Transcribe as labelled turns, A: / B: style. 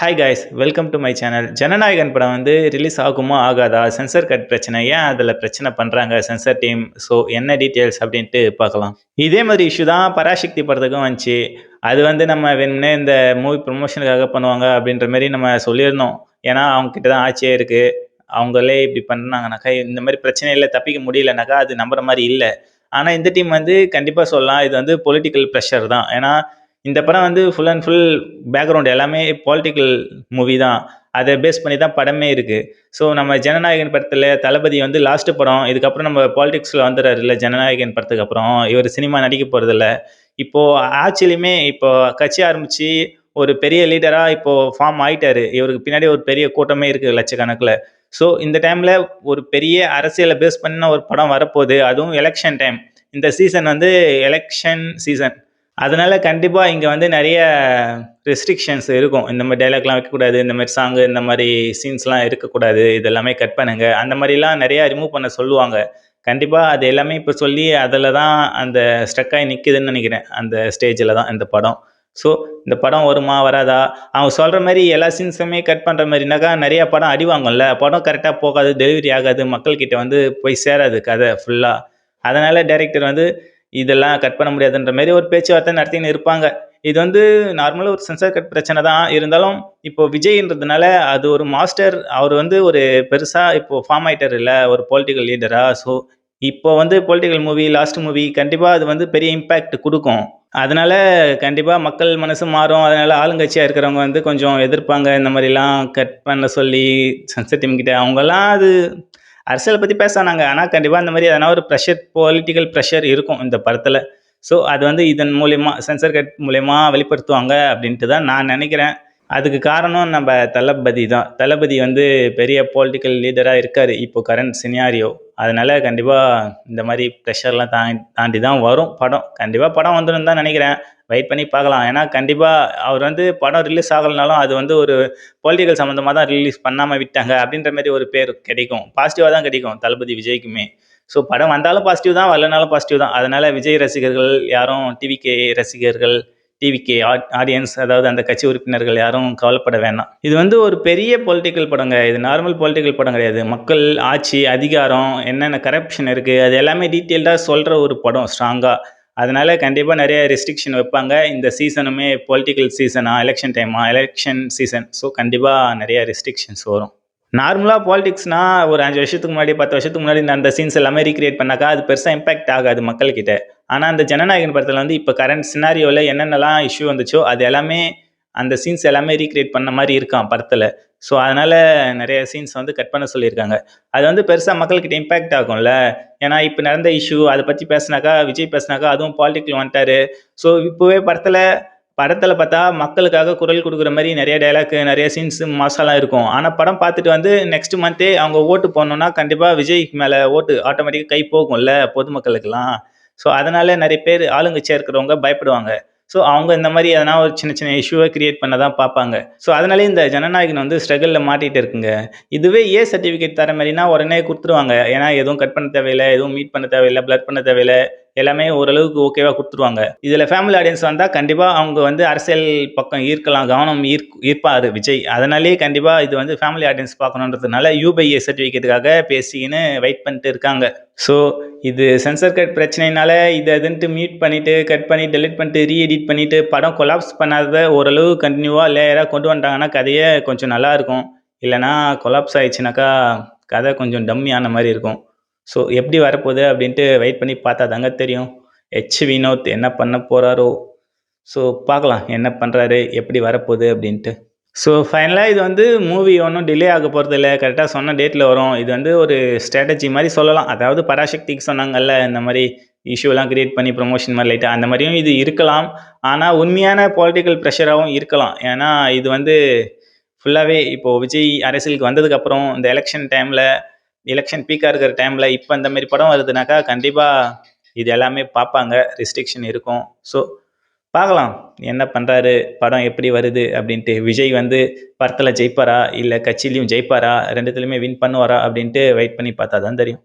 A: Hi guys welcome to my channel Jananayagan படம் வந்து release ஆகுமா ஆகாதா? சென்சர் கட் பிரச்சனை. ஏன் அதில் பிரச்சனை பண்ணுறாங்க சென்சர் டீம் ஸோ என்ன டீட்டெயில்ஸ் அப்படின்ட்டு பார்க்கலாம். இதே மாதிரி இஷ்யூ தான் பராசக்தி படத்துக்கும் வந்துச்சு. அது வந்து நம்ம வேணும்னே இந்த மூவி ப்ரொமோஷனுக்காக பண்ணுவாங்க அப்படின்ற மாதிரி நம்ம சொல்லியிருந்தோம். ஏன்னா அவங்க கிட்ட தான் ஆட்சியே இருக்குது அவங்களே இப்படி பண்ணாங்கனாக்கா இந்த மாதிரி பிரச்சனையில் தப்பிக்க முடியலனாக்கா அது நம்புற மாதிரி இல்லை. ஆனால் இந்த டீம் வந்து கண்டிப்பாக சொல்லலாம். இது வந்து பொலிட்டிக்கல் ப்ரெஷர் தான். ஏன்னா இந்த படம் வந்து ஃபுல் அண்ட் ஃபுல் பேக்ரவுண்ட் எல்லாமே பாலிட்டிக்கல் மூவி தான். அதை பேஸ் பண்ணி தான் படமே இருக்குது ஸோ நம்ம ஜனநாயகன் படத்தில் தளபதி வந்து லாஸ்ட்டு படம் இதுக்கப்புறம் நம்ம பாலிடிக்ஸில் வந்துடுறாரு இல்லை ஜனநாயகன் படத்துக்கு அப்புறம். இவர் சினிமா நடிக்க போகிறதில்ல இப்போது ஆட்சியிலையுமே இப்போது கட்சி ஆரம்பித்து ஒரு பெரிய லீடராக இப்போது ஃபார்ம் ஆகிட்டார் இவருக்கு பின்னாடி ஒரு பெரிய கூட்டமே இருக்குது லட்சக்கணக்கில். ஸோ இந்த டைமில் ஒரு பெரிய அரசியலை பேஸ் பண்ண ஒரு படம் வரப்போகுது. அதுவும் எலெக்ஷன் டைம் இந்த சீசன் வந்து எலெக்ஷன் சீசன் அதனால் கண்டிப்பாக இங்கே வந்து நிறைய ரெஸ்ட்ரிக்ஷன்ஸ் இருக்கும். இந்த மாதிரி டைலாக்லாம் வைக்கக்கூடாது இந்த மாதிரி சாங்கு இந்த மாதிரி சீன்ஸ்லாம் இருக்கக்கூடாது இதெல்லாமே கட் பண்ணுங்க. அந்த மாதிரிலாம் நிறையா ரிமூவ் பண்ண சொல்லுவாங்க. கண்டிப்பாக அது எல்லாமே இப்போ சொல்லி அதில் தான் அந்த ஸ்ட்ரக்காகி நிற்குதுன்னு நினைக்கிறேன். அந்த ஸ்டேஜில் தான் இந்த படம். ஸோ இந்த படம் வருமா வராதா? அவங்க சொல்கிற மாதிரி எல்லா சீன்ஸுமே கட் பண்ணுற மாதிரினாக்கா நிறையா படம் அடிவாங்கல்ல படம் கரெக்டாக போகாது டெலிவரி ஆகாது மக்கள்கிட்ட வந்து போய் சேராது கதை ஃபுல்லாக அதனால் டைரக்டர் வந்து இதெல்லாம் கட் பண்ண முடியாதுன்ற மாதிரி ஒரு பேச்சுவார்த்தை நடத்தின்னு இருப்பாங்க. இது வந்து நார்மலாக ஒரு சென்சார் கட் பிரச்சனை தான். இருந்தாலும் இப்போ விஜய்ன்றதுனால அது ஒரு மாஸ்டர் அவர் வந்து ஒரு பெருசாக இப்போ ஃபார்ம் ஆகிட்டார் இல்லை ஒரு பொலிட்டிக்கல் லீடராக ஸோ இப்போ வந்து பொலிட்டிக்கல் மூவி லாஸ்ட் மூவி கண்டிப்பாக அது வந்து பெரிய இம்பேக்ட் கொடுக்கும். அதனால் கண்டிப்பாக மக்கள் மனசு மாறும். அதனால் ஆளுங்கட்சியாக இருக்கிறவங்க வந்து கொஞ்சம் எதிர்ப்பாங்க. இந்த மாதிரிலாம் கட் பண்ண சொல்லி சென்சர் டீம் கிட்ட அவங்கெல்லாம் அது அரசியலை பற்றி பேசினாங்க ஆனால் கண்டிப்பாக அந்த மாதிரி எதனா ஒரு ப்ரெஷர் பொலிட்டிக்கல் ப்ரெஷர் இருக்கும் இந்த படத்தில். ஸோ அது வந்து இதன் மூலயமா சென்சர் கட் மூலயமா வெளிப்படுத்துவாங்க அப்படின்ட்டு தான் நான் நினைக்கிறேன். அதுக்கு காரணம் நம்ம தளபதி தான். தளபதி வந்து பெரிய பொலிட்டிக்கல் லீடராக இருக்கார். இப்போ கரண்ட் சினியாரியோ அதனால் கண்டிப்பாக இந்த மாதிரி ப்ரெஷர்லாம் தாண்டி தாண்டி தான் வரும். படம் கண்டிப்பாக படம் வந்துடும் தான் நினைக்கிறேன். வெயிட் பண்ணி பார்க்கலாம். ஏன்னா கண்டிப்பாக அவர் வந்து படம் ரிலீஸ் ஆகலைனாலும் அது வந்து ஒரு பொலிட்டிக்கல் சம்மந்தமாக தான் ரிலீஸ் பண்ணாமல் விட்டாங்க அப்படின்ற மாதிரி ஒரு பேர் கிடைக்கும். பாசிட்டிவாக தான் கிடைக்கும் தளபதி விஜய்க்குமே. ஸோ படம் வந்தாலும் பாசிட்டிவ் தான் வரலனாலும் பாசிட்டிவ் தான். அதனால் விஜய் ரசிகர்கள் யாரும் டிவிகே ரசிகர்கள் டிவிக்கு ஆடியன்ஸ் அதாவது அந்த கட்சி உறுப்பினர்கள் யாரும் கவலைப்பட வேணாம். இது வந்து ஒரு பெரிய பொலிட்டிக்கல் படங்க. இது நார்மல் பொலிட்டிக்கல் படம் கிடையாது. மக்கள் ஆட்சி அதிகாரம் என்னென்ன கரப்ஷன் இருக்குது அது எல்லாமே டீட்டெயில்டாக சொல்கிற ஒரு படம் ஸ்ட்ராங்காக அதனால் கண்டிப்பாக நிறைய ரெஸ்ட்ரிக்ஷன் வைப்பாங்க. இந்த சீசனுமே பொலிட்டிக்கல் சீசனா எலெக்ஷன் டைமா எலெக்ஷன் சீசன் ஸோ கண்டிப்பாக நிறைய ரெஸ்ட்ரிக்ஷன்ஸ் வரும். நார்மலாக பாலிடிக்ஸ்னால் ஒரு அஞ்சு வருஷத்துக்கு முன்னாடி பத்து வருஷத்துக்கு முன்னாடி இந்த அந்த சீன்ஸ் எல்லாமே ரீக்ரியேட் பண்ணாக்கா அது பெருசாக இம்பாக்ட் ஆகாது மக்கள்கிட்ட. ஆனால் அந்த ஜனநாயகன் படத்தில் வந்து இப்போ கரண்ட் சினாரியோவில் என்னென்னலாம் இஷ்யூ வந்துச்சோ அது எல்லாமே அந்த சீன்ஸ் எல்லாமே ரீக்ரியேட் பண்ண மாதிரி இருக்கான் படத்தில். ஸோ அதனால் நிறைய சீன்ஸ் வந்து கட் பண்ண சொல்லியிருக்காங்க. அது வந்து பெருசாக மக்கள்கிட்ட இம்பாக்ட் ஆகும்ல. ஏன்னா இப்போ நடந்த இஷ்யூ அதை பற்றி பேசினாக்கா விஜய் பேசினாக்கா அதுவும் பாலிட்டிக்கில் வந்துட்டார். ஸோ இப்போவே படத்தில் படத்தில் பார்த்தா மக்களுக்காக குரல் கொடுக்குற மாதிரி நிறைய டைலாக் நிறைய சீன்ஸ் மாசாலாம் இருக்கும். ஆனால் படம் பார்த்துட்டு வந்து நெக்ஸ்ட் மந்த்தே அவங்க ஓட்டு போனோம்னா கண்டிப்பாக விஜய்க்கு மேலே ஓட்டு ஆட்டோமேட்டிக்காக கை போகும்ல பொதுமக்களுக்கெல்லாம். ஸோ அதனால நிறைய பேர் ஆளுங்கட்சியாக இருக்கிறவங்க பயப்படுவாங்க. ஸோ அவங்க இந்த மாதிரி எதனா ஒரு சின்ன சின்ன இஷ்யூவை கிரியேட் பண்ண தான் பார்ப்பாங்க. ஸோ அதனாலே இந்த ஜனநாயகன் வந்து ஸ்ட்ரகிளில் மாட்டிகிட்டு இருக்குங்க. இதுவே ஏ சர்டிஃபிகேட் தர மாதிரினா உடனே கொடுத்துருவாங்க. ஏன்னா எதுவும் கட் பண்ண தேவையில்லை எதுவும் மீட் பண்ண தேவையில்லை பிளட் பண்ண தேவையில்லை. எல்லாமே ஓரளவுக்கு ஓகேவாக கொடுத்துருவாங்க. இதில் ஃபேமிலி ஆடியன்ஸ் வந்தால் கண்டிப்பாக அவங்க வந்து அரசியல் பக்கம் ஈர்க்கலாம் கவனம் ஈர் ஈர்ப்பார் விஜய். அதனாலே கண்டிப்பாக இது வந்து ஃபேமிலி ஆடியன்ஸ் பார்க்கணுன்றதுனால யூபிஐ சர்டிஃபிகேட்டுக்காக பேசிக்கின்னு வெயிட் பண்ணிட்டு இருக்காங்க. ஸோ இது சென்சர் கட் பிரச்சனைனால இதை இதுன்ட்டு மியூட் பண்ணிவிட்டு கட் பண்ணி டெலிட் பண்ணிட்டு ரீஎடிட் பண்ணிவிட்டு படம் கொலாப்ஸ் பண்ணாத ஓரளவு கண்டினியூவாக லேயராக கொண்டு வந்துட்டாங்கன்னா கதையே கொஞ்சம் நல்லா இருக்கும். இல்லைனா கொலாப்ஸ் ஆயிடுச்சுனாக்கா கதை கொஞ்சம் டம்மியான மாதிரி இருக்கும். ஸோ எப்படி வரப்போகுது அப்படின்ட்டு வெயிட் பண்ணி பார்த்தா தாங்க தெரியும். ஹெச் வினோத் என்ன பண்ண போகிறாரோ ஸோ பார்க்கலாம் என்ன பண்ணுறாரு எப்படி வரப்போகுது அப்படின்ட்டு. ஸோ ஃபைனலாக இது வந்து மூவி ஒன்றும் டிலே ஆக போகிறது இல்லை. கரெக்டாக சொன்ன டேட்டில் வரும். இது வந்து ஒரு ஸ்ட்ராட்டஜி மாதிரி சொல்லலாம். அதாவது பராசக்திக்கு சொன்னாங்கல்ல இந்த மாதிரி இஷ்யூலாம் கிரியேட் பண்ணி ப்ரொமோஷன் மாதிரி லைட்டாக அந்த மாதிரியும் இது இருக்கலாம். ஆனால் உண்மையான பொலிட்டிக்கல் ப்ரெஷராகவும் இருக்கலாம். ஏன்னா இது வந்து ஃபுல்லாகவே இப்போது விஜய் அரசியலுக்கு வந்ததுக்கப்புறம் இந்த எலெக்ஷன் டைமில் எலெக்ஷன் பீக்காக இருக்கிற டைமில் இப்போ இந்த மாதிரி படம் வருதுனாக்கா கண்டிப்பாக இது எல்லாமே பார்ப்பாங்க. ரெஸ்ட்ரிக்ஷன் இருக்கும். ஸோ பார்க்கலாம். என்ன பண்ணுறாரு படம் எப்படி வருது? அப்படின்ட்டு விஜய் வந்து படத்தில் ஜெயிப்பாரா? இல்லை கட்சியிலையும் ஜெயிப்பாரா? ரெண்டுத்துலையுமே வின் பண்ணுவாரா? அப்படின்ட்டு வெயிட் பண்ணி பார்த்தா தான் தெரியும்.